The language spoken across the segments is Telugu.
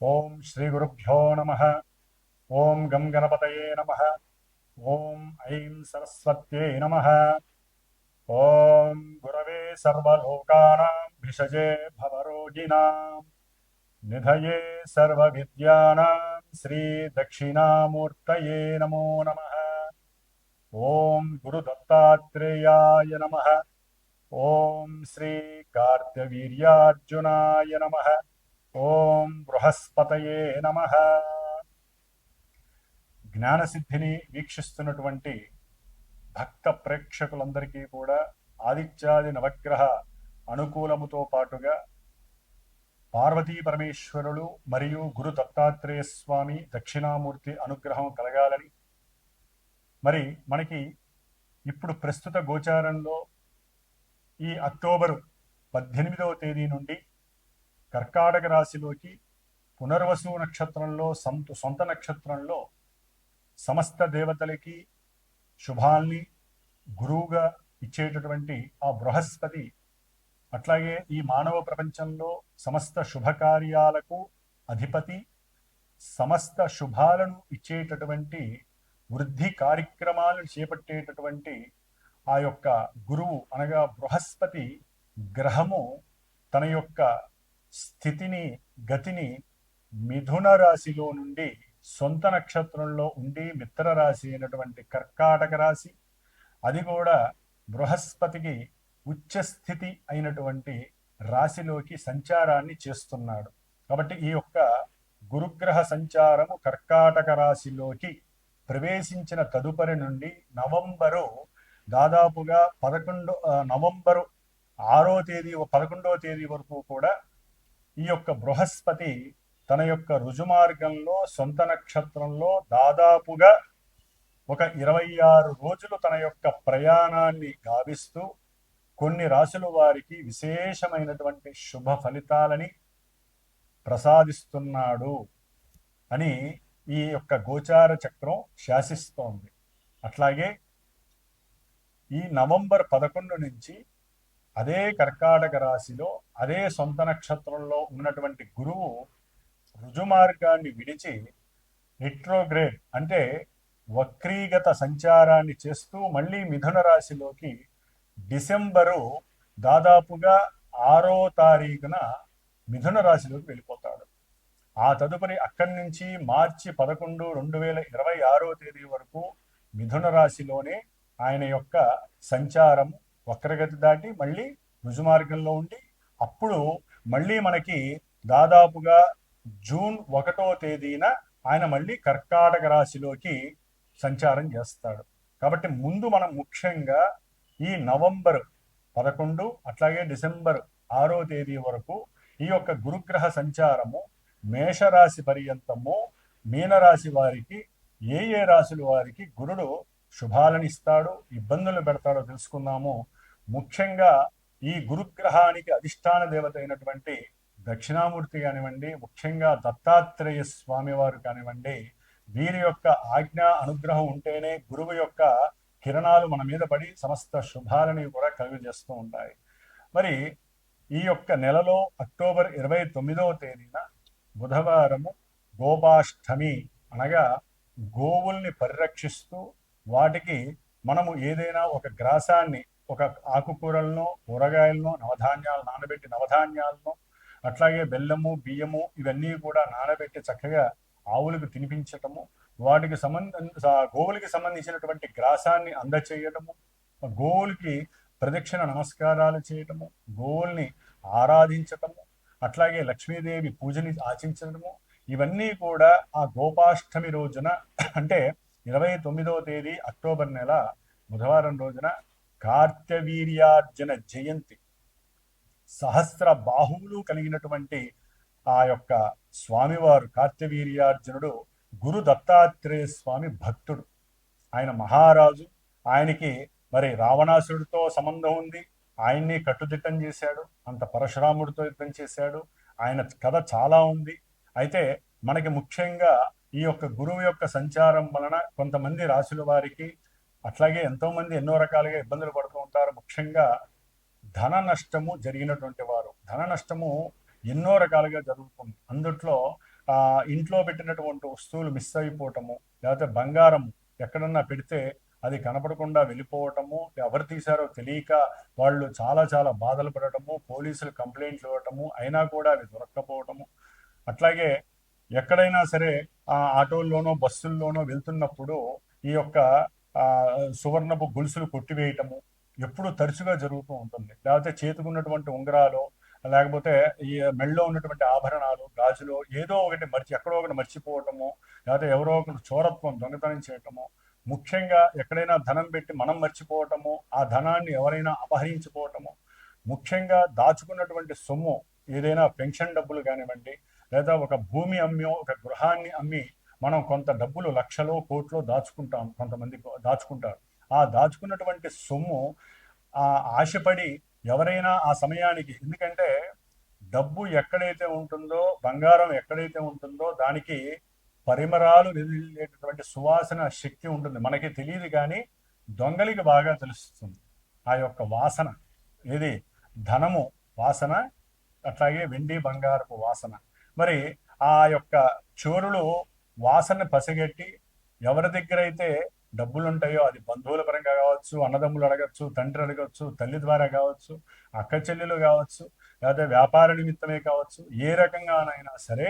ఓం శ్రీ గురుభ్యో నమ ఓం గం గణపతయే నమ ఓం ఐం సరస్వత్యై నమ ఓం గురవే సర్వలోకానాం భిషజే భవరోగిణాం నిధయే సర్వవిద్యానాం శ్రీ దక్షిణామూర్తయే నమో నమ ఓం గురుదత్తాత్రేయాయ నమ ఓం శ్రీ కార్తవీర్యార్జునాయ నమ ఓం బృహస్పతయే నమ. జ్ఞానసిద్ధిని వీక్షిస్తున్నటువంటి భక్త ప్రేక్షకులందరికీ కూడా ఆదిత్యాది నవగ్రహ అనుకూలముతో పాటుగా పార్వతీ పరమేశ్వరులు మరియు గురు దత్తాత్రేయ స్వామి దక్షిణామూర్తి అనుగ్రహం కలగాలని మరి మనకి ఇప్పుడు ప్రస్తుత గోచారంలో ఈ అక్టోబరు పద్దెనిమిదవ తేదీ నుండి కర్కాటక రాశిలోకి పునర్వసు నక్షత్రంలో సంత సొంత నక్షత్రంలో సమస్త దేవతలకి శుభాల్ని గురువుగా ఇచ్చేటటువంటి ఆ బృహస్పతి అట్లాగే ఈ మానవ ప్రపంచంలో సమస్త శుభకార్యాలకు అధిపతి సమస్త శుభాలను ఇచ్చేటటువంటి వృద్ధి కార్యక్రమాలను చేపట్టేటటువంటి ఆ యొక్క గురువు అనగా బృహస్పతి గ్రహము తన యొక్క స్థితిని గతిని మిథున రాశిలో నుండి సొంత నక్షత్రంలో ఉండి మిత్ర రాశి అయినటువంటి కర్కాటక రాశి అది కూడా బృహస్పతికి ఉచ్చ స్థితి అయినటువంటి రాశిలోకి సంచారాన్ని చేస్తున్నాడు. కాబట్టి ఈ యొక్క గురుగ్రహ సంచారము కర్కాటక రాశిలోకి ప్రవేశించిన తదుపరి నుండి నవంబరు దాదాపుగా పదకొండు నవంబరు ఆరో తేదీ పదకొండవ తేదీ వరకు కూడా ఈ యొక్క బృహస్పతి తన యొక్క రుజుమార్గంలో సొంత నక్షత్రంలో దాదాపుగా ఒక ఇరవై ఆరు రోజులు తన యొక్క ప్రయాణాన్ని గావిస్తూ కొన్ని రాశుల వారికి విశేషమైనటువంటి శుభ ఫలితాలని ప్రసాదిస్తున్నాడు అని ఈ యొక్క గోచార చక్రం శాసిస్తోంది. అట్లాగే ఈ నవంబర్ పదకొండు నుంచి అదే కర్కాటక రాశిలో అదే సొంత నక్షత్రంలో ఉన్నటువంటి గురువు రుజుమార్గాన్ని విడిచి రిట్రోగ్రేడ్ అంటే వక్రీగత సంచారాన్ని చేస్తూ మళ్ళీ మిథున రాశిలోకి డిసెంబరు దాదాపుగా ఆరో తారీఖున మిథున రాశిలోకి వెళ్ళిపోతాడు. ఆ తదుపరి అక్కడి నుంచి మార్చి పదకొండు రెండు వేల ఇరవై ఆరో తేదీ వరకు మిథున రాశిలోనే ఆయన యొక్క సంచారం వక్రగతి దాటి మళ్ళీ రుజుమార్గంలో ఉండి అప్పుడు మళ్ళీ మనకి దాదాపుగా జూన్ ఒకటో తేదీన ఆయన మళ్ళీ కర్కాటక రాశిలోకి సంచారం చేస్తాడు. కాబట్టి ముందు మనం ముఖ్యంగా ఈ నవంబర్ పదకొండు అట్లాగే డిసెంబర్ ఆరో తేదీ వరకు ఈ యొక్క గురుగ్రహ సంచారము మేషరాశి పర్యంతము మీనరాశి వారికి ఏ ఏ రాశుల వారికి గురుడు శుభాలను ఇస్తాడు ఇబ్బందులు పెడతాడో తెలుసుకుందాము. ముఖ్యంగా ఈ గురుగ్రహానికి అధిష్టాన దేవత అయినటువంటి దక్షిణామూర్తి కానివ్వండి ముఖ్యంగా దత్తాత్రేయ స్వామివారు కానివ్వండి వీరి యొక్క ఆజ్ఞ అనుగ్రహం ఉంటేనే గురువు యొక్క కిరణాలు మన మీద పడి సమస్త శుభాలని కూడా కలుగజేస్తూ ఉంటాయి. మరి ఈ యొక్క నెలలో అక్టోబర్ ఇరవై తొమ్మిదవ తేదీన బుధవారము గోపాష్టమి అనగా గోవుల్ని పరిరక్షిస్తూ వాటికి మనము ఏదైనా ఒక గ్రాసాన్ని ఒక ఆకుకూరలను కూరగాయలను నవధాన్యాలు నానబెట్టి నవధాన్యాలను అట్లాగే బెల్లము బియ్యము ఇవన్నీ కూడా నానబెట్టి చక్కగా ఆవులకు తినిపించటము వాటికి సంబంధ గోవులకి సంబంధించినటువంటి గ్రాసాన్ని అందచేయటము గోవులకి ప్రదక్షిణ నమస్కారాలు చేయటము గోవుల్ని ఆరాధించటము అట్లాగే లక్ష్మీదేవి పూజని ఆచించడము ఇవన్నీ కూడా ఆ గోపాష్టమి రోజున అంటే ఇరవై తొమ్మిదవ తేదీ అక్టోబర్ నెల బుధవారం రోజున కార్తవీర్యార్జున జయంతి. సహస్ర బాహువులు కలిగినటువంటి ఆ యొక్క స్వామివారు కార్తవీర్యార్జునుడు గురు దత్తాత్రేయ స్వామి భక్తుడు. ఆయన మహారాజు. ఆయనకి మరి రావణాసుడితో సంబంధం ఉంది. ఆయన్ని కట్టుదిట్టం చేశాడు. అంత పరశురాముడితో యుద్ధం చేశాడు. ఆయన కథ చాలా ఉంది. అయితే మనకి ముఖ్యంగా ఈ యొక్క గురువు యొక్క సంచారం వలన కొంతమంది రాశుల వారికి అట్లాగే ఎంతో మంది ఎన్నో రకాలుగా ఇబ్బందులు పడుతూ ఉంటారు. ముఖ్యంగా ధన నష్టము జరిగినటువంటి వారు. ధన నష్టము ఎన్నో రకాలుగా జరుగుతుంది. అందుట్లో ఆ, ఇంట్లో పెట్టినటువంటి వస్తువులు మిస్ అయిపోవటము లేకపోతే బంగారం ఎక్కడన్నా పెడితే అది కనపడకుండా వెళ్ళిపోవటము ఎవరు తీశారో తెలియక వాళ్ళు చాలా చాలా బాధలు పడటము పోలీసులు కంప్లైంట్లు ఇవ్వటము అయినా కూడా అవి దొరక్కపోవటము. అట్లాగే ఎక్కడైనా సరే ఆ ఆటోల్లోనో బస్సుల్లోనో వెళ్తున్నప్పుడు ఈ యొక్క సువర్ణపు గొలుసులు కొట్టివేయటము ఎప్పుడు తరచుగా జరుగుతూ ఉంటుంది. లేకపోతే చేతుకున్నటువంటి ఉంగరాలు లేకపోతే ఈ మెళ్ళలో ఉన్నటువంటి ఆభరణాలు గాజులు ఏదో ఒకటి మర్చి ఎక్కడో ఒకటి మర్చిపోవటము లేకపోతే ఎవరో ఒకరు చోరత్వం దొంగతనం చేయటము ముఖ్యంగా ఎక్కడైనా ధనం పెట్టి మనం మర్చిపోవటము ఆ ధనాన్ని ఎవరైనా అపహరించుకోవటము ముఖ్యంగా దాచుకున్నటువంటి సొమ్ము ఏదైనా పెన్షన్ డబ్బులు కానివ్వండి లేదా ఒక భూమి అమ్మి ఒక గృహాన్ని అమ్మి మనం కొంత డబ్బులు లక్షలో కోట్లో దాచుకుంటాం కొంతమంది దాచుకుంటారు. ఆ దాచుకున్నటువంటి సొమ్ము ఆ ఆశపడి ఎవరైనా ఆ సమయానికి ఎందుకంటే డబ్బు ఎక్కడైతే ఉంటుందో బంగారం ఎక్కడైతే ఉంటుందో దానికి పరిమరాలు వెళ్ళేటటువంటి సువాసన శక్తి ఉంటుంది. మనకి తెలియదు కానీ దొంగలికి బాగా తెలుస్తుంది. ఆ యొక్క వాసన ఏది? ధనము వాసన అట్లాగే వెండి బంగారపు వాసన. మరి ఆ యొక్క చోరులు వాసన పసిగట్టి ఎవరి దగ్గర అయితే డబ్బులు ఉంటాయో అది బంధువుల పరంగా కావచ్చు అన్నదమ్ములు అడగచ్చు తండ్రి అడగచ్చు తల్లి ద్వారా కావచ్చు అక్క చెల్లెలు కావచ్చు లేదా వ్యాపార నిమిత్తమే కావచ్చు ఏ రకంగానైనా సరే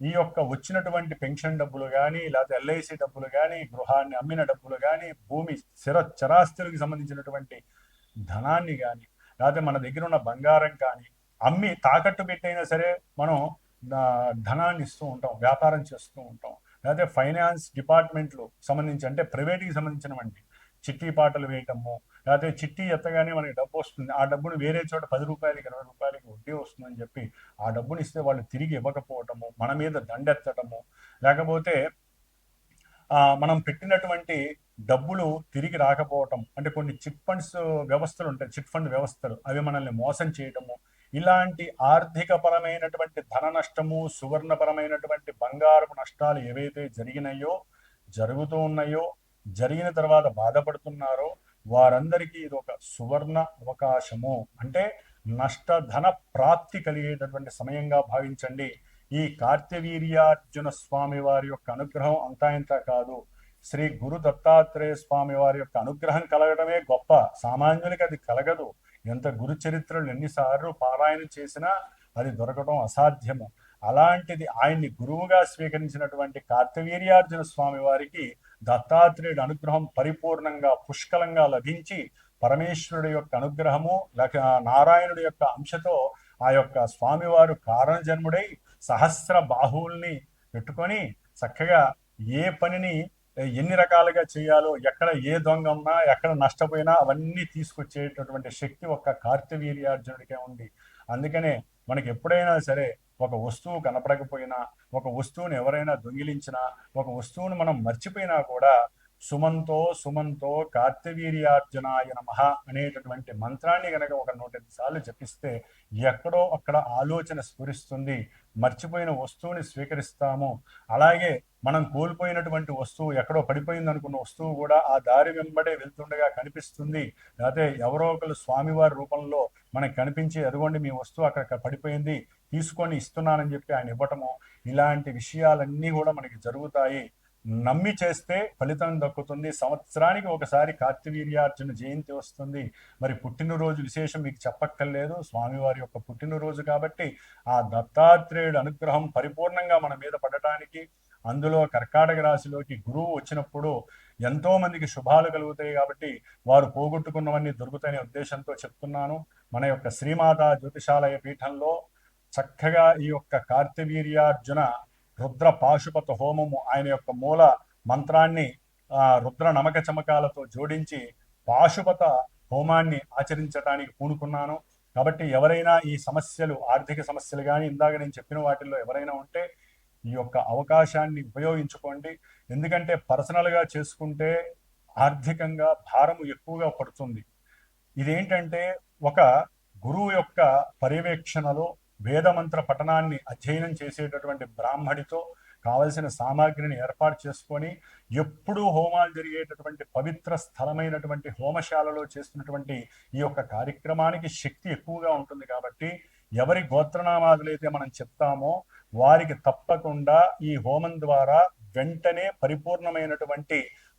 ఈ యొక్క వచ్చినటువంటి పెన్షన్ డబ్బులు కానీ లేకపోతే ఎల్ఐసి డబ్బులు కానీ గృహాన్ని అమ్మిన డబ్బులు కానీ భూమి స్థిర చరాస్తులకు సంబంధించినటువంటి ధనాన్ని కానీ లేకపోతే మన దగ్గర ఉన్న బంగారం కానీ అమ్మి తాకట్టు పెట్టైనా సరే మనం ధనాన్ని ఇస్తూ ఉంటాం వ్యాపారం చేస్తూ ఉంటాం. లేకపోతే ఫైనాన్స్ డిపార్ట్మెంట్లు సంబంధించి అంటే ప్రైవేట్కి సంబంధించినవంటి చిట్టి పాటలు వేయటము లేకపోతే చిట్టి ఎత్తగానే మనకి డబ్బు వస్తుంది. ఆ డబ్బును వేరే చోట పది రూపాయలకి ఇరవై రూపాయలకి వడ్డీ వస్తుందని చెప్పి ఆ డబ్బుని ఇస్తే వాళ్ళు తిరిగి ఇవ్వకపోవటము మన మీద దండెత్తటము లేకపోతే మనం పెట్టినటువంటి డబ్బులు తిరిగి రాకపోవటం అంటే కొన్ని చిట్ ఫండ్స్ వ్యవస్థలు ఉంటాయి. చిట్ ఫండ్ వ్యవస్థలు అవి మనల్ని మోసం చేయటము ఇలాంటి ఆర్థిక పరమైనటువంటి ధన నష్టము సువర్ణపరమైనటువంటి బంగారపు నష్టాలు ఏవైతే జరిగినాయో జరుగుతూ ఉన్నాయో జరిగిన తర్వాత బాధపడుతున్నారో వారందరికీ ఇది ఒక సువర్ణ అవకాశము. అంటే నష్టధన ప్రాప్తి కలిగేటటువంటి సమయంగా భావించండి. ఈ కార్తవీర్యార్జున స్వామి వారి యొక్క అనుగ్రహం అంతా ఇంత కాదు. శ్రీ గురు దత్తాత్రేయ స్వామి వారి యొక్క అనుగ్రహం కలగడమే గొప్ప. సామాన్యునికి అది కలగదు. ఎంత గురు చరిత్రలు ఎన్నిసార్లు పారాయణ చేసినా అది దొరకడం అసాధ్యము. అలాంటిది ఆయన్ని గురువుగా స్వీకరించినటువంటి కార్తవీర్యార్జున స్వామి వారికి దత్తాత్రేయుడు అనుగ్రహం పరిపూర్ణంగా పుష్కలంగా లభించి పరమేశ్వరుడి యొక్క అనుగ్రహము లేక నారాయణుడి యొక్క అంశతో ఆ యొక్క స్వామివారు కారణజన్ముడై సహస్ర బాహువుల్ని పెట్టుకొని చక్కగా ఏ పనిని ఎన్ని రకాలుగా చేయాలో ఎక్కడ ఏ దొంగ ఉన్నా ఎక్కడ నష్టపోయినా అవన్నీ తీసుకొచ్చేటటువంటి శక్తి ఒక్క కార్తవీర్యార్జునుడికే ఉంది. అందుకనే మనకి ఎప్పుడైనా సరే ఒక వస్తువు కనపడకపోయినా ఒక వస్తువుని ఎవరైనా దొంగిలించినా ఒక వస్తువును మనం మర్చిపోయినా కూడా సుమంతో సుమంతో కార్తవీర్యార్జునాయ నమ అనేటటువంటి మంత్రాన్ని కనుక ఒక నూట సార్లు జపిస్తే ఎక్కడో అక్కడ ఆలోచన స్ఫురిస్తుంది. మర్చిపోయిన వస్తువుని స్వీకరిస్తాము. అలాగే మనం కోల్పోయినటువంటి వస్తువు ఎక్కడో పడిపోయింది అనుకున్న వస్తువు కూడా ఆ దారి వెంబడే వెళ్తుండగా కనిపిస్తుంది. లేకపోతే ఎవరో ఒకరు స్వామివారి రూపంలో మనకు కనిపించి అదిగోండి మీ వస్తువు అక్కడ పడిపోయింది తీసుకొని ఇస్తున్నానని చెప్పి ఆయన ఇవ్వటము ఇలాంటి విషయాలన్నీ కూడా మనకి జరుగుతాయి. నమ్మి చేస్తే ఫలితం దక్కుతుంది. సంవత్సరానికి ఒకసారి కార్తవీర్యార్జున జయంతి వస్తుంది. మరి పుట్టినరోజు విశేషం మీకు చెప్పక్కర్లేదు. స్వామివారి యొక్క పుట్టినరోజు కాబట్టి ఆ దత్తాత్రేయుడు అనుగ్రహం పరిపూర్ణంగా మన మీద పడటానికి అందులో కర్కాటక రాశిలోకి గురువు వచ్చినప్పుడు ఎంతో మందికి శుభాలు కలుగుతాయి కాబట్టి వారు పోగొట్టుకున్నవన్నీ దొరుకుతాయనే ఉద్దేశంతో చెప్తున్నాను. మన యొక్క శ్రీమాత జ్యోతిషాలయ పీఠంలో చక్కగా ఈ యొక్క కార్తవీర్యార్జున రుద్ర పాశుపత హోమము ఆయన యొక్క మూల మంత్రాన్ని రుద్ర నమక చమకాలతో జోడించి పాశుపత హోమాన్ని ఆచరించడానికి పూనుకున్నాను. కాబట్టి ఎవరైనా ఈ సమస్యలు ఆర్థిక సమస్యలు కానీ ఇందాక నేను చెప్పిన వాటిల్లో ఎవరైనా ఉంటే ఈ యొక్క అవకాశాన్ని ఉపయోగించుకోండి. ఎందుకంటే పర్సనల్గా చేసుకుంటే ఆర్థికంగా భారము ఎక్కువగా పడుతుంది. ఇదేంటంటే ఒక గురువు యొక్క పర్యవేక్షణలో వేదమంత్ర పఠనాన్ని అధ్యయనం చేసేటటువంటి బ్రాహ్మడితో కావలసిన సామాగ్రిని ఏర్పాటు చేసుకొని ఎప్పుడూ హోమాలు జరిగేటటువంటి పవిత్ర స్థలమైనటువంటి హోమశాలలో చేస్తున్నటువంటి ఈ యొక్క కార్యక్రమానికి శక్తి ఎక్కువగా ఉంటుంది కాబట్టి ఎవరి గోత్రనామాదులైతే మనం చెప్తామో వారికి తప్పకుండా ఈ హోమం ద్వారా వెంటనే పరిపూర్ణమైనటువంటి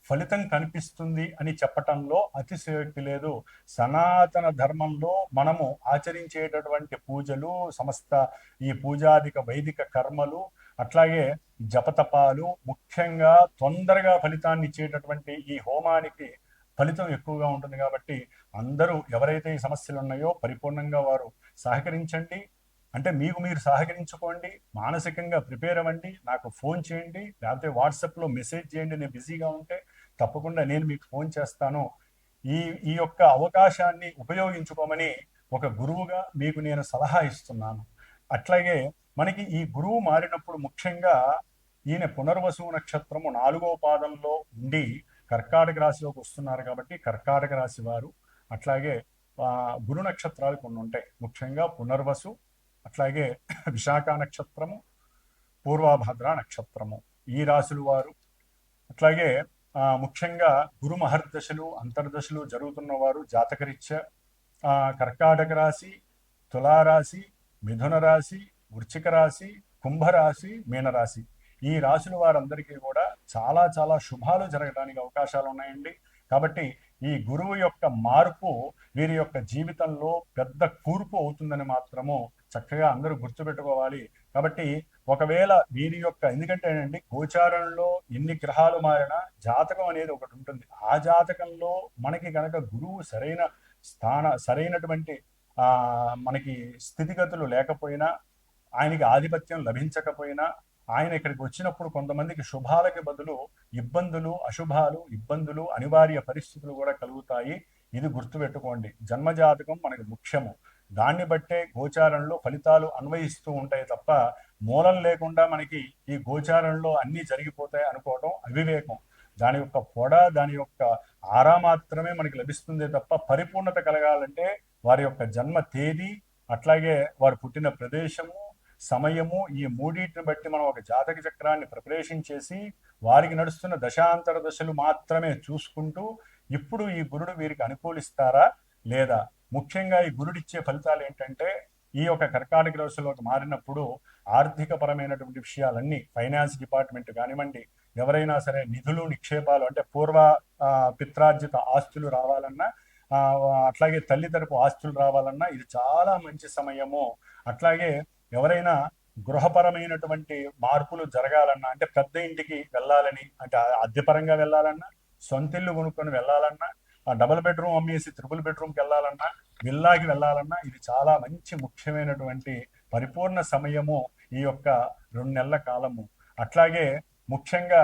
ఫలితం కనిపిస్తుంది అని చెప్పటంలో అతిశయోక్తి లేదు. సనాతన ధర్మంలో మనము ఆచరించేటటువంటి పూజలు సమస్త ఈ పూజాదిక వైదిక కర్మలు అట్లాగే జపతపాలు ముఖ్యంగా తొందరగా ఫలితాన్ని ఇచ్చేటటువంటి ఈ హోమానికి ఫలితం ఎక్కువగా ఉంటుంది కాబట్టి అందరూ ఎవరైతే ఈ సమస్యలు ఉన్నాయో పరిపూర్ణంగా వారు సహకరించండి. అంటే మీకు మీరు సహకరించుకోండి మానసికంగా ప్రిపేర్ అవ్వండి నాకు ఫోన్ చేయండి లేకపోతే వాట్సాప్లో మెసేజ్ చేయండి నేను బిజీగా ఉంటే తప్పకుండా నేను మీకు ఫోన్ చేస్తాను. ఈ ఈ యొక్క అవకాశాన్ని ఉపయోగించుకోమని ఒక గురువుగా మీకు నేను సలహా ఇస్తున్నాను. అట్లాగే మనకి ఈ గురువు మారినప్పుడు ముఖ్యంగా ఈయన పునర్వసు నక్షత్రము నాలుగో పాదంలో ఉండి కర్కాటక రాశిలోకి వస్తున్నారు కాబట్టి కర్కాటక రాశి వారు అట్లాగే గురు నక్షత్రాలు కొన్ని ఉంటాయి. ముఖ్యంగా పునర్వసు అట్లాగే విశాఖ నక్షత్రము పూర్వభద్ర నక్షత్రము ఈ రాశులు వారు. అట్లాగే ముఖ్యంగా గురు మహర్దశలు అంతర్దశలు జరుగుతున్న వారు జాతకరీత్యా కర్కాటక రాశి తులారాశి మిథున రాశి వృచ్చిక రాశి కుంభరాశి మీనరాశి ఈ రాశుల వారందరికీ కూడా చాలా చాలా శుభాలు జరగడానికి అవకాశాలు ఉన్నాయండి. కాబట్టి ఈ గురువు యొక్క మార్పు వీరి యొక్క జీవితంలో పెద్ద కూర్పు అవుతుందని మాత్రము చక్కగా అందరూ గుర్తుపెట్టుకోవాలి. కాబట్టి ఒకవేళ వీరి యొక్క ఎందుకంటే అండి గోచారంలో ఎన్ని గ్రహాలు మారినా జాతకం అనేది ఒకటి ఉంటుంది. ఆ జాతకంలో మనకి కనుక గురువు సరైన స్థాన సరైనటువంటి మనకి స్థితిగతులు లేకపోయినా ఆయనకి ఆధిపత్యం లభించకపోయినా ఆయన ఇక్కడికి వచ్చినప్పుడు కొంతమందికి శుభాలకి బదులు ఇబ్బందులు అశుభాలు ఇబ్బందులు అనివార్య పరిస్థితులు కూడా కలుగుతాయి. ఇది గుర్తుపెట్టుకోండి. జన్మజాతకం మనకి ముఖ్యము. దాన్ని బట్టే గోచారంలో ఫలితాలు అన్వయిస్తూ ఉంటాయి తప్ప మూలం లేకుండా మనకి ఈ గోచారంలో అన్నీ జరిగిపోతాయి అనుకోవడం అవివేకం. దాని యొక్క పొడ దాని యొక్క ఆరా మాత్రమే మనకి లభిస్తుంది తప్ప పరిపూర్ణత కలగాలంటే వారి యొక్క జన్మ తేదీ అట్లాగే వారు పుట్టిన ప్రదేశము సమయము ఈ మూడింటిని బట్టి మనం ఒక జాతక చక్రాన్ని ప్రిపరేషన్ చేసి వారికి నడుస్తున్న దశాంతర దశలు మాత్రమే చూసుకుంటూ ఇప్పుడు ఈ గురుడు వీరికి అనుకూలిస్తారా? లేదా ముఖ్యంగా ఈ గురుడిచ్చే ఫలితాలు ఏంటంటే ఈ యొక్క కర్కాటక రాశిలోకి మారినప్పుడు ఆర్థిక పరమైనటువంటి విషయాలన్నీ ఫైనాన్స్ డిపార్ట్మెంట్ కానివ్వండి ఎవరైనా సరే నిధులు నిక్షేపాలు అంటే పూర్వ పిత్రార్జిత ఆస్తులు రావాలన్నా అట్లాగే తల్లి తరపు ఆస్తులు రావాలన్నా ఇది చాలా మంచి సమయము. అట్లాగే ఎవరైనా గృహపరమైనటువంటి మార్పులు జరగాలన్నా అంటే పెద్ద ఇంటికి వెళ్ళాలని అంటే అద్దెపరంగా వెళ్ళాలన్నా సొంతిల్లు కొనుక్కొని వెళ్ళాలన్నా డబుల్ బెడ్రూమ్ అమ్మేసి త్రిపుల్ బెడ్రూమ్కి వెళ్ళాలన్నా విల్లాకి వెళ్ళాలన్నా ఇది చాలా మంచి ముఖ్యమైనటువంటి పరిపూర్ణ సమయము ఈ యొక్క రెండు నెలల కాలము. అట్లాగే ముఖ్యంగా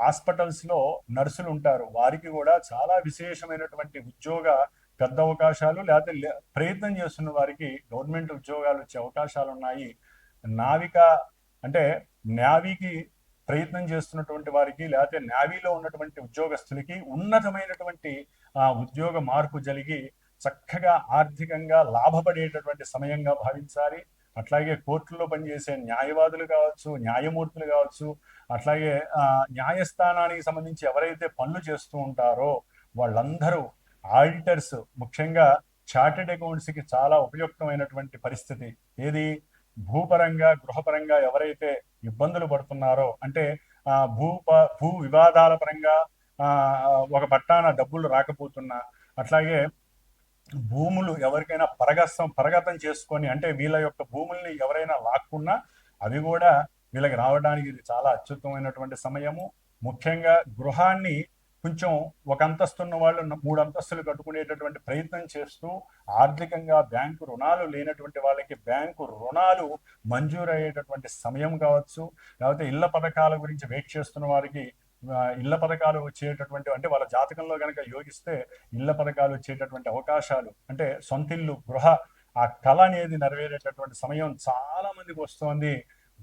హాస్పిటల్స్లో నర్సులు ఉంటారు. వారికి కూడా చాలా విశేషమైనటువంటి ఉద్యోగ పెద్ద అవకాశాలు లేకపోతే ప్రయత్నం చేస్తున్న వారికి గవర్నమెంట్ ఉద్యోగాలు వచ్చే అవకాశాలు ఉన్నాయి నావిక అంటే నావికి ప్రయత్నం చేస్తున్నటువంటి వారికి లేకపోతే నావీలో ఉన్నటువంటి ఉద్యోగస్తులకి ఉన్నతమైనటువంటి ఆ ఉద్యోగ మార్పు జరిగి చక్కగా ఆర్థికంగా లాభపడేటటువంటి సమయంగా భావించాలి. అట్లాగే కోర్టుల్లో పనిచేసే న్యాయవాదులు కావచ్చు న్యాయమూర్తులు కావచ్చు అట్లాగే న్యాయస్థానానికి సంబంధించి ఎవరైతే పనులు చేస్తూ ఉంటారో వాళ్ళందరూ ఆడిటర్స్ ముఖ్యంగా చార్టెడ్ అకౌంట్స్కి చాలా ఉపయుక్తమైనటువంటి పరిస్థితి. ఏది? భూపరంగా గృహపరంగా ఎవరైతే ఇబ్బందులు పడుతున్నారో అంటే భూ భూ వివాదాల పరంగా ఒక పట్టాన డబ్బులు రాకపోతున్నా అట్లాగే భూములు ఎవరికైనా పరగస్తం పరగతం చేసుకొని అంటే వీళ్ళ యొక్క భూముల్ని ఎవరైనా లాక్కున్నా అవి కూడా వీళ్ళకి రావడానికి ఇది చాలా అత్యుత్తమైనటువంటి సమయము. ముఖ్యంగా గృహాన్ని కొంచెం ఒక అంతస్తున్న వాళ్ళు మూడు అంతస్తులు కట్టుకునేటటువంటి ప్రయత్నం చేస్తూ ఆర్థికంగా బ్యాంకు రుణాలు లేనటువంటి వాళ్ళకి బ్యాంకు రుణాలు మంజూరు అయ్యేటటువంటి సమయం కావచ్చు లేకపోతే ఇళ్ళ పథకాల గురించి వెయిట్ చేస్తున్న వారికి ఇళ్ళ పథకాలు వచ్చేటటువంటి అంటే వాళ్ళ జాతకంలో కనుక యోగిస్తే ఇళ్ళ పథకాలు వచ్చేటటువంటి అవకాశాలు అంటే సొంతిల్లు గృహ ఆ కళ అనేది నెరవేరేటటువంటి సమయం చాలా మందికి వస్తోంది.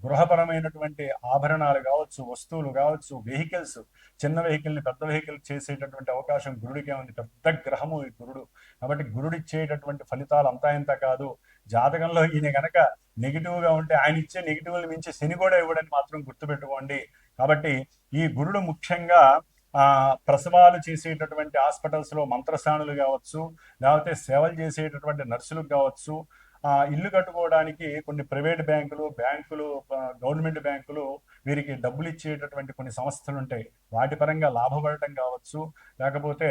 గృహపరమైనటువంటి ఆభరణాలు కావచ్చు వస్తువులు కావచ్చు వెహికల్స్ చిన్న వెహికల్ని పెద్ద వెహికల్ చేసేటటువంటి అవకాశం గురుడికే ఉంది. పెద్ద గ్రహము ఈ గురుడు. కాబట్టి గురుడు ఇచ్చేటటువంటి ఫలితాలు అంతా ఇంత కాదు. జాతకంలో ఈయన కనుక నెగిటివ్గా ఉంటే ఆయన ఇచ్చే నెగిటివ్ని మించి శని కూడా ఇవ్వడని మాత్రం గుర్తుపెట్టుకోండి. కాబట్టి ఈ గురుడు ముఖ్యంగా ఆ ప్రసవాలు చేసేటటువంటి హాస్పిటల్స్లో మంత్రస్థానులు కావచ్చు లేకపోతే సేవలు చేసేటటువంటి నర్సులకు కావచ్చు ఇల్లు కట్టుకోవడానికి కొన్ని ప్రైవేట్ బ్యాంకులు బ్యాంకులు గవర్నమెంట్ బ్యాంకులు వీరికి డబ్బులు ఇచ్చేటటువంటి కొన్ని సంస్థలు ఉంటాయి. వాటి పరంగా లాభపడటం కావచ్చు లేకపోతే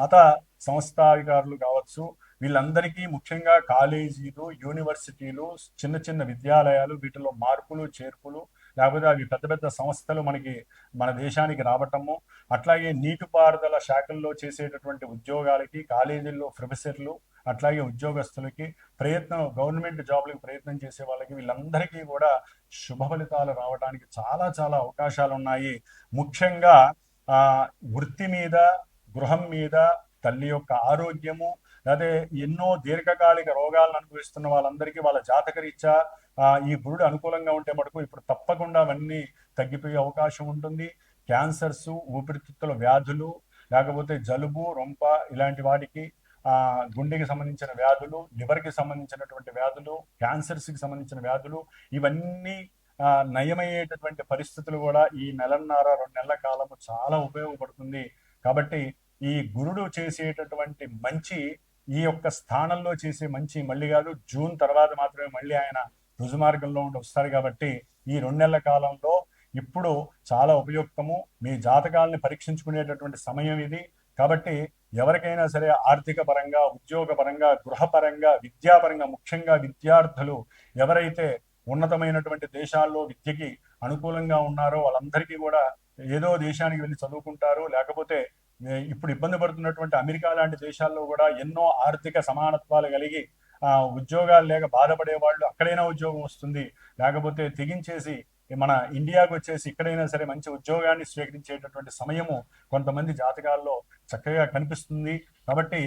మత సంస్థాధికారులు కావచ్చు. వీళ్ళందరికీ ముఖ్యంగా కాలేజీలు యూనివర్సిటీలు చిన్న చిన్న విద్యాలయాలు వీటిలో మార్పులు చేర్పులు లేకపోతే అవి పెద్ద పెద్ద సంస్థలు మనకి మన దేశానికి రావటము. అట్లాగే నీటిపారుదల శాఖల్లో చేసేటటువంటి ఉద్యోగాలకి కాలేజీల్లో ప్రొఫెసర్లు అట్లాగే ఉద్యోగస్తులకి ప్రయత్నం గవర్నమెంట్ జాబ్లకు ప్రయత్నం చేసే వాళ్ళకి వీళ్ళందరికీ కూడా శుభ ఫలితాలు రావడానికి చాలా చాలా అవకాశాలు ఉన్నాయి ముఖ్యంగా వృత్తి మీద గృహం మీద తల్లి యొక్క ఆరోగ్యము అదే ఎన్నో దీర్ఘకాలిక రోగాలను అనుభవిస్తున్న వాళ్ళందరికీ వాళ్ళ జాతకరీత్యా ఈ గురుడు అనుకూలంగా ఉంటే మటుకు ఇప్పుడు తప్పకుండా అవన్నీ తగ్గిపోయే అవకాశం ఉంటుంది. క్యాన్సర్స్ ఊపిరితిత్తుల వ్యాధులు లేకపోతే జలుబు రొంప ఇలాంటి వాటికి గుండెకి సంబంధించిన వ్యాధులు లివర్కి సంబంధించినటువంటి వ్యాధులు క్యాన్సర్స్కి సంబంధించిన వ్యాధులు ఇవన్నీ నయమయ్యేటటువంటి పరిస్థితులు కూడా ఈ నెలన్నర రెండు నెలల కాలము చాలా ఉపయోగపడుతుంది. కాబట్టి ఈ గురుడు చేసేటటువంటి మంచి ఈ యొక్క స్థానంలో చేసే మంచి మళ్ళీ కాదు జూన్ తర్వాత మాత్రమే మళ్ళీ ఆయన రుజుమార్గంలో ఉండి వస్తారు కాబట్టి ఈ రెండు నెలల కాలంలో ఇప్పుడు చాలా ఉపయుక్తము. మీ జాతకాలని పరీక్షించుకునేటటువంటి సమయం ఇది. కాబట్టి ఎవరికైనా సరే ఆర్థిక పరంగా ఉద్యోగ పరంగా గృహపరంగా విద్యాపరంగా ముఖ్యంగా విద్యార్థులు ఎవరైతే ఉన్నతమైనటువంటి దేశాల్లో విద్యకి అనుకూలంగా ఉన్నారో వాళ్ళందరికీ కూడా ఏదో దేశానికి వెళ్ళి చదువుకుంటారు. లేకపోతే ఇప్పుడు ఇబ్బంది పడుతున్నటువంటి అమెరికా లాంటి దేశాల్లో కూడా ఎన్నో ఆర్థిక సమానత్వాలు కలిగి ఉద్యోగాలు లేక బాధపడే వాళ్ళు అక్కడైనా ఉద్యోగం వస్తుంది. లేకపోతే తెగించేసి మన ఇండియాకు వచ్చేసి ఇక్కడైనా సరే మంచి ఉద్యోగాన్ని స్వీకరించేటటువంటి సమయము కొంతమంది జాతకాల్లో చక్కగా కనిపిస్తుంది. కాబట్టి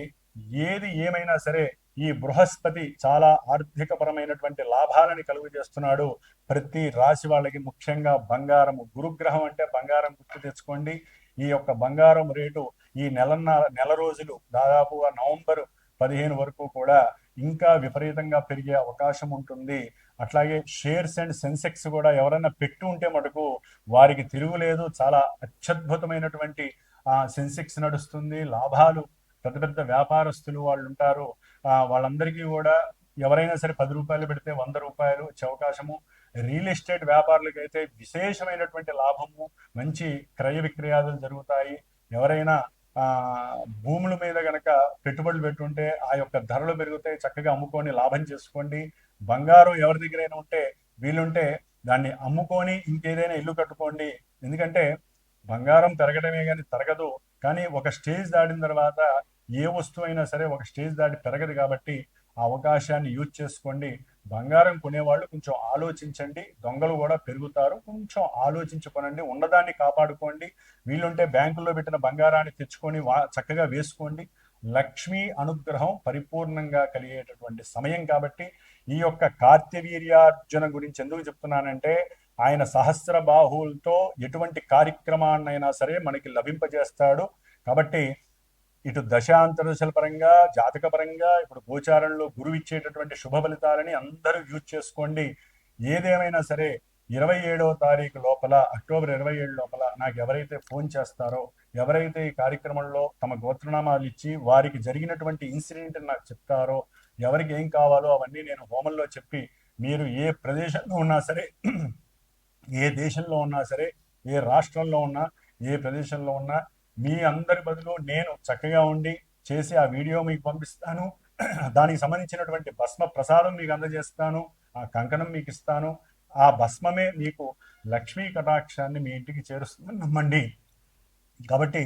ఏది ఏమైనా సరే ఈ బృహస్పతి చాలా ఆర్థికపరమైనటువంటి లాభాలని కలుగు చేస్తున్నాడు ప్రతి రాశి వాళ్ళకి ముఖ్యంగా బంగారము గురుగ్రహం అంటే బంగారం గుర్తు తెచ్చుకోండి. ఈ యొక్క బంగారం రేటు ఈ నెల నెల రోజులు దాదాపుగా నవంబర్ పదిహేను వరకు కూడా ఇంకా విపరీతంగా పెరిగే అవకాశం ఉంటుంది. అట్లాగే షేర్స్ అండ్ సెన్సెక్స్ కూడా ఎవరైనా పెట్టి ఉంటే మటుకు వారికి తిరుగులేదు చాలా అత్యద్భుతమైనటువంటి సెన్సెక్స్ నడుస్తుంది. లాభాలు పెద్ద పెద్ద వ్యాపారస్తులు వాళ్ళు ఉంటారు వాళ్ళందరికీ కూడా ఎవరైనా సరే పది రూపాయలు పెడితే వంద రూపాయలు వచ్చే అవకాశము. రియల్ ఎస్టేట్ వ్యాపారులకు అయితే విశేషమైనటువంటి లాభము. మంచి క్రయ విక్రయాలు జరుగుతాయి. ఎవరైనా భూముల మీద గనక పెట్టుబడులు పెట్టుంటే ఆ యొక్క ధరలు పెరుగుతాయి. చక్కగా అమ్ముకొని లాభం చేసుకోండి. బంగారం ఎవరి దగ్గరైనా ఉంటే వీలుంటే దాన్ని అమ్ముకొని ఇంకేదైనా ఇల్లు కట్టుకోండి. ఎందుకంటే బంగారం పెరగడమే కానీ తరగదు. కానీ ఒక స్టేజ్ దాటిన తర్వాత ఏ వస్తువు అయినా సరే ఒక స్టేజ్ దాటి పెరగదు కాబట్టి ఆ అవకాశాన్ని యూజ్ చేసుకోండి. బంగారం కొనేవాళ్ళు కొంచెం ఆలోచించండి. దొంగలు కూడా పెరుగుతారు. కొంచెం ఆలోచించుకోనండి. ఉన్నదాన్ని కాపాడుకోండి. వీలుంటే బ్యాంకుల్లో పెట్టిన బంగారాన్ని తెచ్చుకొని వా చక్కగా వేసుకోండి. లక్ష్మీ అనుగ్రహం పరిపూర్ణంగా కలిగేటటువంటి సమయం కాబట్టి ఈ యొక్క కార్తవీర్యార్జున గురించి ఎందుకు చెప్తున్నానంటే ఆయన సహస్ర బాహువులతో ఎటువంటి కార్యక్రమాన్నైనా సరే మనకి లభింపజేస్తాడు. కాబట్టి ఇటు దశాంతరదశల పరంగా జాతక పరంగా ఇప్పుడు గోచారంలో గురువు ఇచ్చేటటువంటి శుభ ఫలితాలని అందరూ యూజ్ చేసుకోండి. ఏదేమైనా సరే ఇరవై ఏడవ తారీఖు లోపల అక్టోబర్ ఇరవై ఏడు లోపల నాకు ఎవరైతే ఫోన్ చేస్తారో ఎవరైతే ఈ కార్యక్రమంలో తమ గోత్రనామాలు ఇచ్చి వారికి జరిగినటువంటి ఇన్సిడెంట్ నాకు చెప్తారో ఎవరికి ఏం కావాలో అవన్నీ నేను హోమంలో చెప్పి మీరు ఏ ప్రదేశంలో ఉన్నా సరే ఏ దేశంలో ఉన్నా సరే ఏ రాష్ట్రంలో ఉన్నా ఏ ప్రదేశంలో ఉన్నా మీ అందరి బదులు నేను చక్కగా ఉండి చేసి ఆ వీడియో మీకు పంపిస్తాను. దానికి సంబంధించినటువంటి భస్మ ప్రసాదం మీకు అందజేస్తాను. ఆ కంకణం మీకు ఇస్తాను. ఆ భస్మమే మీకు లక్ష్మీ కటాక్షాన్ని మీ ఇంటికి చేరుస్తుందని నమ్మండి. కాబట్టి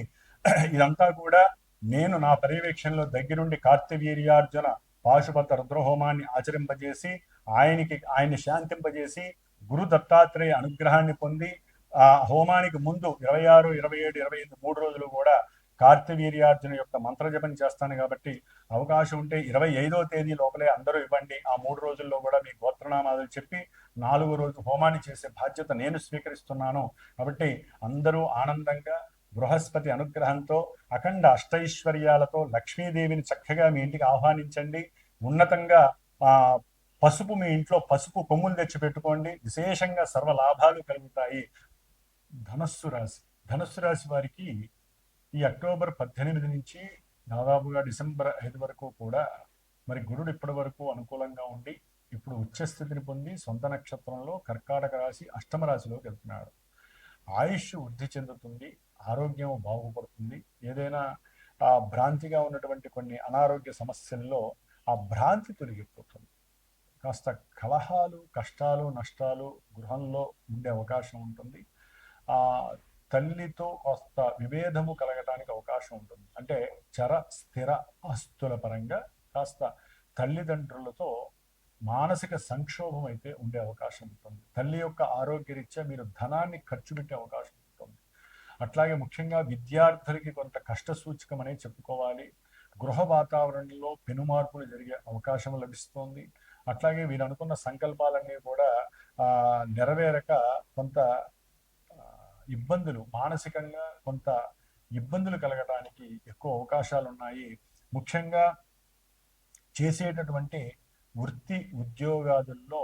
ఇదంతా కూడా నేను నా పర్యవేక్షణలో దగ్గరుండి కార్తవీర్యార్జున పాశుపత రుద్రహోమాన్ని ఆచరింపజేసి ఆయనకి ఆయన్ని శాంతింపజేసి గురు దత్తాత్రేయ అనుగ్రహాన్ని పొంది ఆ హోమానికి ముందు ఇరవై ఆరు ఇరవై ఏడు ఇరవై ఎనిమిది మూడు రోజులు కూడా కార్తవీర్యార్జున యొక్క మంత్రజపం చేస్తాను కాబట్టి అవకాశం ఉంటే ఇరవై ఐదో తేదీ లోపలే అందరూ ఇవ్వండి. ఆ మూడు రోజుల్లో కూడా మీ గోత్రనామాలు చెప్పి నాలుగో రోజు హోమాన్ని చేసే బాధ్యత నేను స్వీకరిస్తున్నాను. కాబట్టి అందరూ ఆనందంగా బృహస్పతి అనుగ్రహంతో అఖండ అష్టైశ్వర్యాలతో లక్ష్మీదేవిని చక్కగా మీ ఇంటికి ఆహ్వానించండి. ఉన్నతంగా ఆ పసుపు మీ ఇంట్లో పసుపు కొమ్ములు తెచ్చి పెట్టుకోండి విశేషంగా సర్వ లాభాలు కలుగుతాయి. ధనస్సు రాశి. ధనస్సు రాశి వారికి ఈ అక్టోబర్ పద్దెనిమిది నుంచి దాదాపుగా డిసెంబర్ ఐదు వరకు కూడా మరి గురుడు ఇప్పటి వరకు అనుకూలంగా ఉండి ఇప్పుడు ఉచ్చస్థితిని పొంది సొంత నక్షత్రంలో కర్కాటక రాశి అష్టమ రాశిలోకి వెళ్తున్నాడు. ఆయుష్ వృద్ధి చెందుతుంది. ఆరోగ్యం బాగుపడుతుంది. ఏదైనా ఆ భ్రాంతిగా ఉన్నటువంటి కొన్ని అనారోగ్య సమస్యల్లో ఆ భ్రాంతి తొలగిపోతుంది. కాస్త కలహాలు కష్టాలు నష్టాలు గృహంలో ఉండే అవకాశం ఉంటుంది. ఆ తల్లితో కాస్త విభేదము కలగటానికి అవకాశం ఉంటుంది. అంటే చర స్థిర ఆస్తుల పరంగా కాస్త తల్లిదండ్రులతో మానసిక సంక్షోభం అయితే ఉండే అవకాశం ఉంటుంది. తల్లి యొక్క ఆరోగ్యరీత్యా మీరు ధనాన్ని ఖర్చు పెట్టే అవకాశం ఉంటుంది. అట్లాగే ముఖ్యంగా విద్యార్థులకి కొంత కష్ట సూచకం అనేది చెప్పుకోవాలి. గృహ వాతావరణంలో పెనుమార్పులు జరిగే అవకాశం లభిస్తోంది. అట్లాగే వీరు అనుకున్న సంకల్పాలన్నీ కూడా నెరవేరక కొంత ఇబ్బందులు మానసికంగా కొంత ఇబ్బందులు కలగడానికి ఎక్కువ అవకాశాలు ఉన్నాయి ముఖ్యంగా చేసేటటువంటి వృత్తి ఉద్యోగాదుల్లో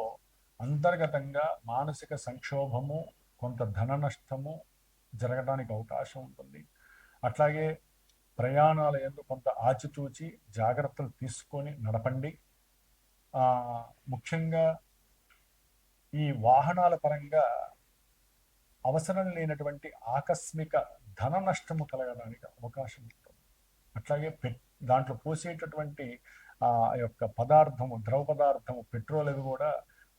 అంతర్గతంగా మానసిక సంక్షోభము కొంత ధన నష్టము జరగడానికి అవకాశం ఉంటుంది. అట్లాగే ప్రయాణాల ఎందు కొంత ఆచితూచి జాగ్రత్తలు తీసుకొని నడపండి. ముఖ్యంగా ఈ వాహనాల పరంగా అవసరం లేనటువంటి ఆకస్మిక ధన నష్టము కలగడానికి అవకాశం ఉంటుంది. అట్లాగే దాంట్లో పోసేటటువంటి ఆ యొక్క పదార్థము ద్రవ పదార్థము పెట్రోల్ అవి కూడా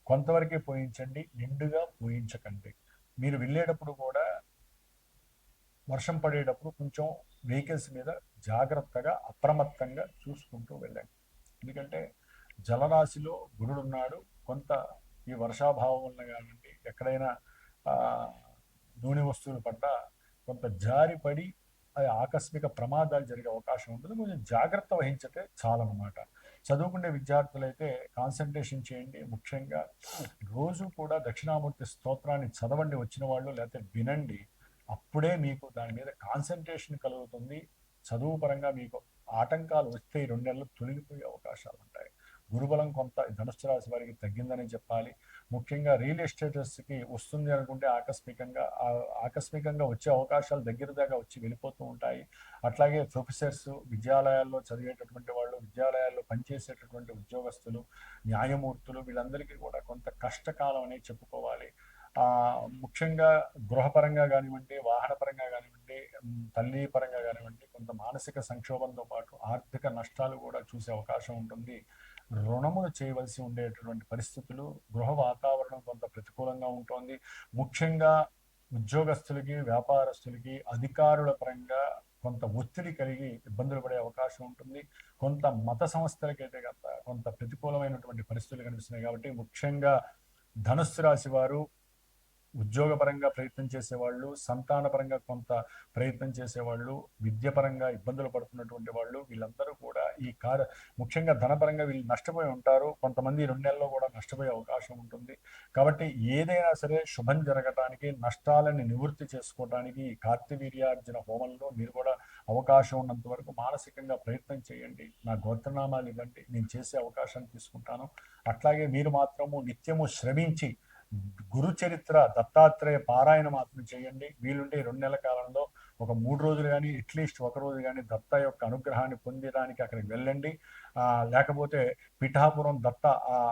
కొంతవరకే పోయించండి. నిండుగా పోయించకండి. మీరు వెళ్ళేటప్పుడు కూడా వర్షం పడేటప్పుడు కొంచెం వెహికల్స్ మీద జాగ్రత్తగా అప్రమత్తంగా చూసుకుంటూ వెళ్ళండి. ఎందుకంటే జలరాశిలో గురుడున్నాడు కొంత ఈ వర్షాభావం వల్ల కానివ్వండి ఎక్కడైనా నూనె వస్తువులు పడ్డా కొంత జారిపడి అది ఆకస్మిక ప్రమాదాలు జరిగే అవకాశం ఉంటుంది. కొంచెం జాగ్రత్త వహించితే చాలన్నమాట. చదువుకునే విద్యార్థులైతే కాన్సన్ట్రేషన్ చేయండి. ముఖ్యంగా రోజు కూడా దక్షిణామూర్తి స్తోత్రాన్ని చదవండి. వచ్చిన వాళ్ళు లేకపోతే వినండి. అప్పుడే మీకు దాని మీద కాన్సన్ట్రేషన్ కలుగుతుంది. చదువు పరంగా మీకు ఆటంకాలు వస్తే రెండు నెలలు తొలగిపోయే అవకాశాలు ఉంటాయి. గురుబలం కొంత ధనుసు రాశి వారికి తగ్గిందని చెప్పాలి. ముఖ్యంగా రియల్ ఎస్టేటర్స్కి వస్తుంది అనుకుంటే ఆకస్మికంగా ఆకస్మికంగా వచ్చే అవకాశాలు దగ్గర దాకా వచ్చి వెళ్ళిపోతూ ఉంటాయి. అట్లాగే ప్రొఫెసర్స్ విద్యాలయాల్లో చదివేటటువంటి వాళ్ళు విద్యాలయాల్లో పనిచేసేటటువంటి ఉద్యోగస్తులు న్యాయమూర్తులు వీళ్ళందరికీ కూడా కొంత కష్టకాలం అనేది చెప్పుకోవాలి. ముఖ్యంగా గృహపరంగా కానివ్వండి వాహన పరంగా కానివ్వండి తల్లి పరంగా కానివ్వండి కొంత మానసిక సంక్షోభంతో పాటు ఆర్థిక నష్టాలు కూడా చూసే అవకాశం ఉంటుంది. రుణములు చేయవలసి ఉండేటటువంటి పరిస్థితులు గృహ వాతావరణం కొంత ప్రతికూలంగా ఉంటుంది. ముఖ్యంగా ఉద్యోగస్తులకి వ్యాపారస్తులకి అధికారుల పరంగా కొంత ఒత్తిడి కలిగి ఇబ్బందులు పడే అవకాశం ఉంటుంది. కొంత మత సంస్థలకైతే కొంత ప్రతికూలమైనటువంటి పరిస్థితులు కనిపిస్తున్నాయి కాబట్టి ముఖ్యంగా ధనుస్సు రాశి వారు ఉద్యోగపరంగా ప్రయత్నం చేసేవాళ్ళు సంతానపరంగా కొంత ప్రయత్నం చేసేవాళ్ళు విద్యపరంగా ఇబ్బందులు పడుతున్నటువంటి వాళ్ళు వీళ్ళందరూ కూడా ఈ కార్య ముఖ్యంగా ధనపరంగా వీళ్ళు నష్టపోయి ఉంటారు. కొంతమంది రెండు నెలల్లో కూడా నష్టపోయే అవకాశం ఉంటుంది. కాబట్టి ఏదైనా సరే శుభం జరగటానికి నష్టాలని నివృత్తి చేసుకోవడానికి ఈ కార్తీవీర్యార్జున హోమంలో మీరు కూడా అవకాశం ఉన్నంత వరకు మానసికంగా ప్రయత్నం చేయండి. నా గోత్రనామాలు ఇవ్వండి. నేను చేసే అవకాశాన్ని తీసుకుంటాను. అట్లాగే మీరు మాత్రము నిత్యము శ్రమించి గురు చరిత్ర దత్తాత్రేయ పారాయణ మాత్రం చేయండి. వీలుంటే రెండు నెలల కాలంలో ఒక మూడు రోజులు కానీ అట్లీస్ట్ ఒక రోజు కానీ దత్త యొక్క అనుగ్రహాన్ని పొందడానికి అక్కడికి వెళ్ళండి. లేకపోతే పిఠాపురం దత్త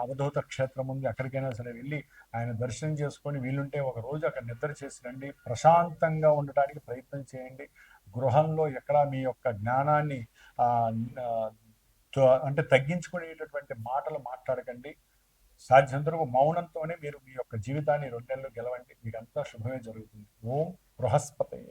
అవధూత క్షేత్రం ఉంది అక్కడికైనా సరే వెళ్ళి ఆయన దర్శనం చేసుకొని వీలుంటే ఒక రోజు అక్కడ నిద్ర చేసి రండి. ప్రశాంతంగా ఉండటానికి ప్రయత్నం చేయండి. గృహంలో ఎక్కడ మీ యొక్క జ్ఞానాన్ని అంటే తగ్గించుకునేటటువంటి మాటలు మాట్లాడకండి. సాధ్యంతరకు మౌనంతోనే మీరు మీ యొక్క జీవితాన్ని రెండు నెలలు గెలవండి. మీకంతా శుభమే జరుగుతుంది. ఓం బృహస్పతి